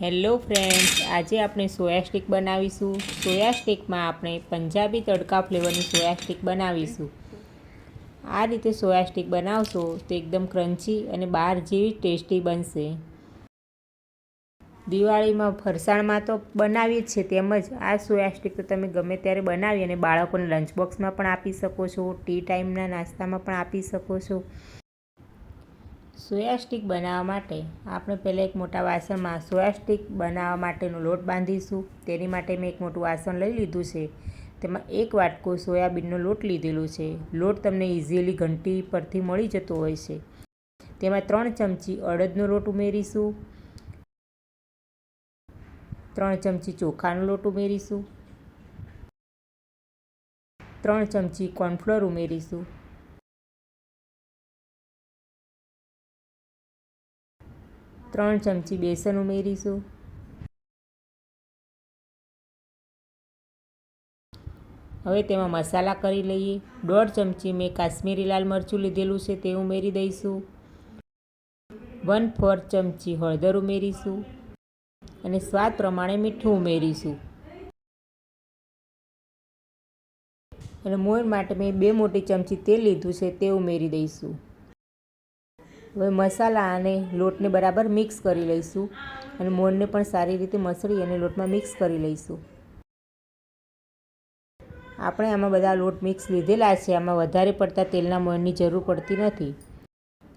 Hello friends, આજે આપણે soya stick બનાવીશું. સોયા સ્ટિકમાં આપણે પંજાબી તડકા ફ્લેવરની સોયા સ્ટિક બનાવીશું. આ રીતે સોયા સ્ટિક બનાવશો તો એકદમ ક્રન્ચી અને બહાર જેવી ટેસ્ટી બનશે. દિવાળીમાં ફરસાણમાં તો બનાવીએ જ છે તેમજ આ સોયા સ્ટિક તો તમે ગમે ત્યારે બનાવી અને બાળકોને લંચ બોક્સમાં પણ આપી શકો છો ટી ટાઈમના નાસ્તામાં પણ આપી શકો છો. સોયા સ્ટિક બનાવવા માટે આપણે પહેલાં એક મોટા વાસણમાં સોયા સ્ટિક બનાવવા માટેનો લોટ બાંધીશું. તેની માટે મેં એક મોટું વાસણ લઈ લીધું છે. તેમાં એક વાટકો સોયાબીનનો લોટ લીધેલો છે. લોટ તમને ઇઝીલી ઘંટી પરથી મળી જતો હોય છે. તેમાં ત્રણ ચમચી અડદનો લોટ ઉમેરીશું. ત્રણ ચમચી ચોખાનો લોટ ઉમેરીશું. ત્રણ ચમચી કોર્નફ્લોર ઉમેરીશું. ત્રણ ચમચી બેસન ઉમેરીશું. હવે તેમાં મસાલા કરી લઈએ. દોઢ ચમચી મેં કાશ્મીરી લાલ મરચું લીધેલું છે તે ઉમેરી દઈશું. વન ફોર ચમચી હળદર ઉમેરીશું અને સ્વાદ પ્રમાણે મીઠું ઉમેરીશું. અને મોર માટે મેં બે મોટી ચમચી તેલ લીધું છે તે ઉમેરી દઈશું. હવે મસાલા અને લોટને બરાબર મિક્સ કરી લઈશું અને મોણને પણ સારી રીતે મસળી અને લોટમાં મિક્સ કરી લઈશું. આપણે આમાં બધા લોટ મિક્સ લીધેલા છે. આમાં વધારે પડતા તેલના મોણની જરૂર પડતી નથી.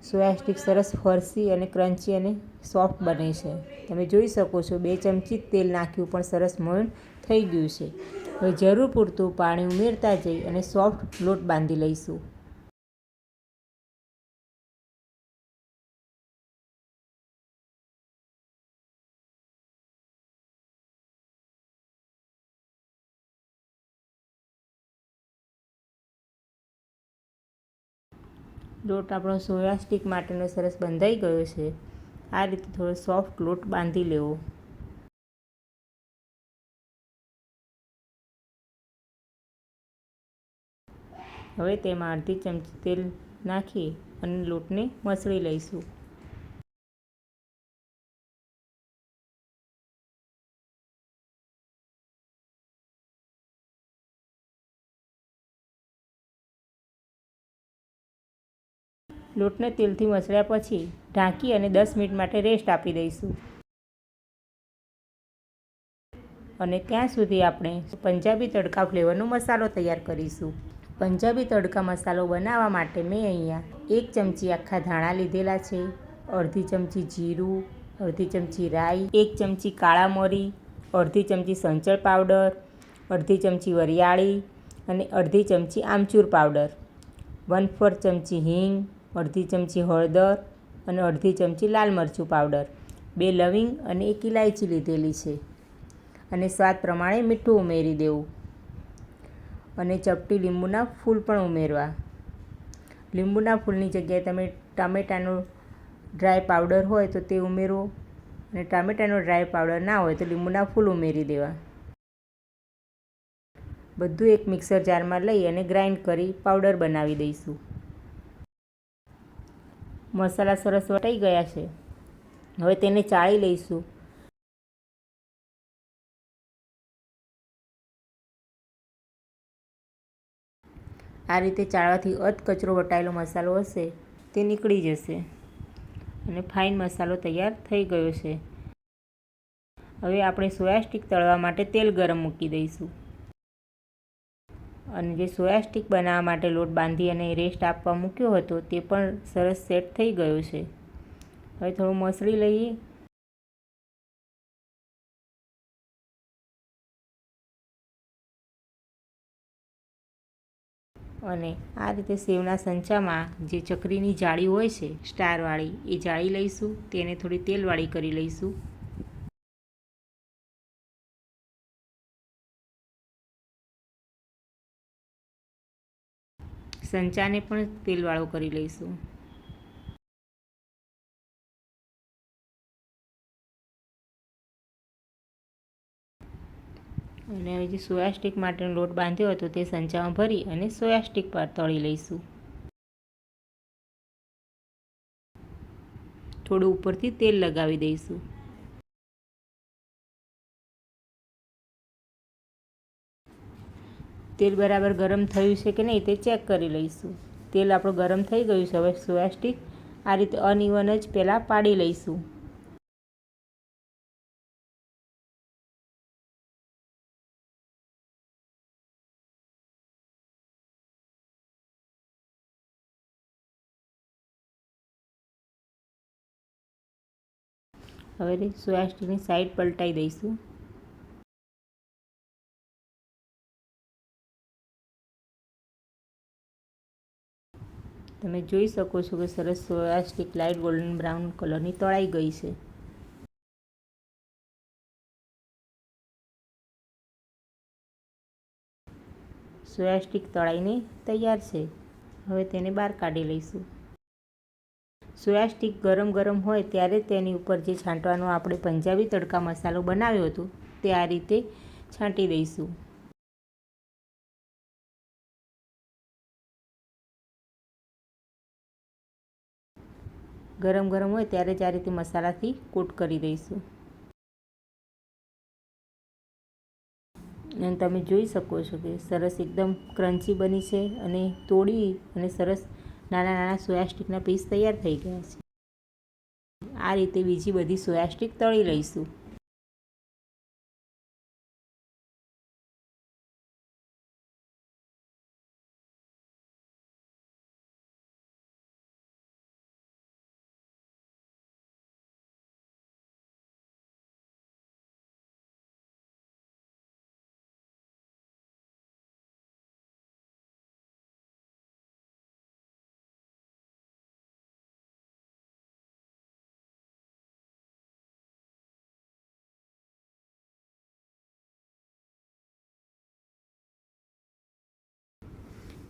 સોયા સ્ટિક સરસ ફરસી અને ક્રન્ચી અને સોફ્ટ બને છે. તમે જોઈ શકો છો બે ચમચી તેલ નાખ્યું પણ સરસ મોણ થઈ ગયું છે. હવે જરૂર પૂરતું પાણી ઉમેરતા જઈ અને સોફ્ટ લોટ બાંધી લઈશું. લોટ આપણો સોયા સ્ટિક માટેનો સરસ બંધાઈ ગયો છે. આ રીતે થોડો સોફ્ટ લોટ બાંધી લેવો. હવે તેમાં અડધી ચમચી તેલ નાખી અને લોટને મસળી લઈશું. લોટને તેલથી મસળ્યા પછી ઢાંકી અને દસ મિનિટ માટે રેસ્ટ આપી દઈશું. અને ત્યાં સુધી આપણે પંજાબી તડકા ફ્લેવરનો મસાલો તૈયાર કરીશું. પંજાબી તડકા મસાલો બનાવવા માટે મેં અહીંયા એક ચમચી આખા ધાણા લીધેલા છે, અડધી ચમચી જીરું, અડધી ચમચી રાઈ, એક ચમચી કાળા મરી, અડધી ચમચી સંચળ પાવડર, અડધી ચમચી વરિયાળી અને અડધી ચમચી આમચૂર પાવડર, વન ફોર ચમચી હિંગ અડધી ચમચી હળદર અને અડધી ચમચી લાલ મરચું પાવડર, બે લવિંગ અને એક ઇલાયચી લીધેલી છે અને સ્વાદ પ્રમાણે મીઠું ઉમેરી દેવું. અને ચપટી લીંબુના ફૂલ પણ ઉમેરવા. લીંબુના ફૂલની જગ્યાએ તમે ટામેટાનો ડ્રાય પાવડર હોય તો તે ઉમેરો અને ટામેટાનો ડ્રાય પાવડર ના હોય તો લીંબુના ફૂલ ઉમેરી દેવા. બધું એક મિક્સર જારમાં લઈ અને ગ્રાઇન્ડ કરી પાવડર બનાવી દઈશું. મસાલા સરસ વટાઈ ગયા છે. હવે તેને ચાળી લઈશું. આ રીતે ચાળવાથી અધ કચરો વટાયેલો મસાલો હશે તે નીકળી જશે અને ફાઇન મસાલો તૈયાર થઈ ગયો છે. હવે આપણે સોયા સ્ટિક તળવા માટે તેલ ગરમ મૂકી દઈશું. અને જે સોયા સ્ટિક બનાવવા માટે લોટ બાંધી અને રેસ્ટ આપવા મૂક્યો હતો તે પણ સરસ સેટ થઈ ગયો છે. હવે થોડું મસળી લઈએ. અને આ રીતે સેવના સંચામાં જે ચકરીની જાળી હોય છે, સ્ટારવાળી, એ જાળી લઈશું. તેને થોડી તેલવાળી કરી લઈશું. સંચાને પણ તેલવાળો કરી લઈશું. અને હવે જે સોયા સ્ટિક માટેનો લોટ બાંધ્યો હતો તે સંચામાં ભરી અને સોયા સ્ટિક પર તળી લઈશું. થોડું ઉપરથી તેલ લગાવી દઈશું. તેલ બરાબર ગરમ થયું છે કે નહીં તે ચેક કરી લઈશું. તેલ આપણું ગરમ થઈ ગયું છે. હવે સોયા આ રીતે અનઇવન જ પહેલાં પાડી લઈશું. હવે સોયા સ્ટીકની સાઈડ પલટાઈ દઈશું. તમે જોઈ શકો છો કે સરસ સોયાસ્ટિક લાઇટ ગોલ્ડન બ્રાઉન કલરની તળાઈ ગઈ છે. સોયા સ્ટીક તળાઈને તૈયાર છે. હવે તેને બહાર કાઢી લઈશું. સોયા સ્ટીક ગરમ ગરમ હોય ત્યારે તેની ઉપર જે છાંટવાનો આપણે પંજાબી તડકા મસાલો બનાવ્યો હતો તે આ રીતે છાંટી દઈશું. ગરમ ગરમ હોય ત્યારે જ રીતે મસાલાથી કોટ કરી દઈશું. અને તમે જોઈ શકો છો કે સરસ એકદમ ક્રન્ચી બની છે અને તોડી અને સરસ નાના નાના સોયા સ્ટીકના પીસ તૈયાર થઈ ગયા છે. આ રીતે બીજી બધી સોયા સ્ટીક તળી લઈશું.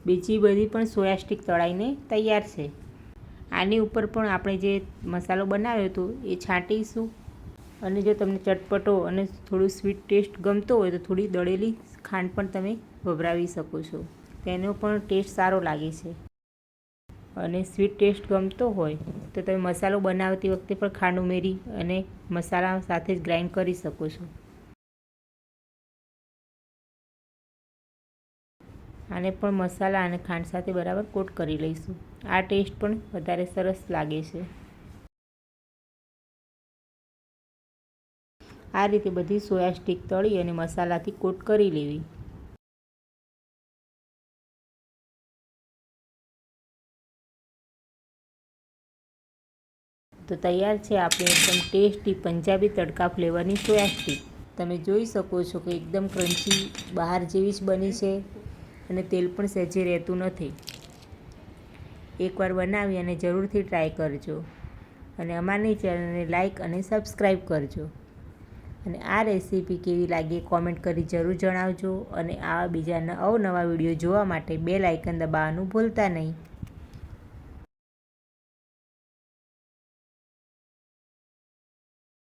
બીજી બધી પણ સોયા સ્ટીક તળાઈને તૈયાર છે. આની ઉપર પણ આપણે જે મસાલો બનાવ્યો હતો એ છાંટીશું. અને જો તમને ચટપટો અને થોડું સ્વીટ ટેસ્ટ ગમતો હોય તો થોડી દળેલી ખાંડ પણ તમે વભરાવી શકો છો. તેનો પણ ટેસ્ટ સારો લાગે છે. અને સ્વીટ ટેસ્ટ ગમતો હોય તો તમે મસાલો બનાવતી વખતે પણ ખાંડ ઉમેરી અને મસાલા સાથે જ ગ્રાઇન્ડ કરી શકો છો. આને પણ મસાલા અને ખાંડ સાથે બરાબર કોટ કરી લઈશું. આ ટેસ્ટ પણ વધારે સરસ લાગે છે. આ રીતે બધી સોયા સ્ટીક તળી અને મસાલાથી કોટ કરી લેવી. તો તૈયાર છે આપણી એકદમ ટેસ્ટી પંજાબી તડકા ફ્લેવરની સોયા સ્ટીક. તમે જોઈ શકો છો કે એકદમ ક્રન્ચી બહાર જેવી જ બની છે. અને તેલ પણ સહેજે રહેતું નથી. એકવાર બનાવી અને જરૂરથી ટ્રાય કરજો. અને અમારી ચેનલને લાઇક અને સબસ્ક્રાઈબ કરજો. અને આ રેસીપી કેવી લાગી કોમેન્ટ કરી જરૂર જણાવજો. અને આવા બીજાના અવનવા વીડિયો જોવા માટે બે લાઇકન દબાવવાનું ભૂલતા નહીં.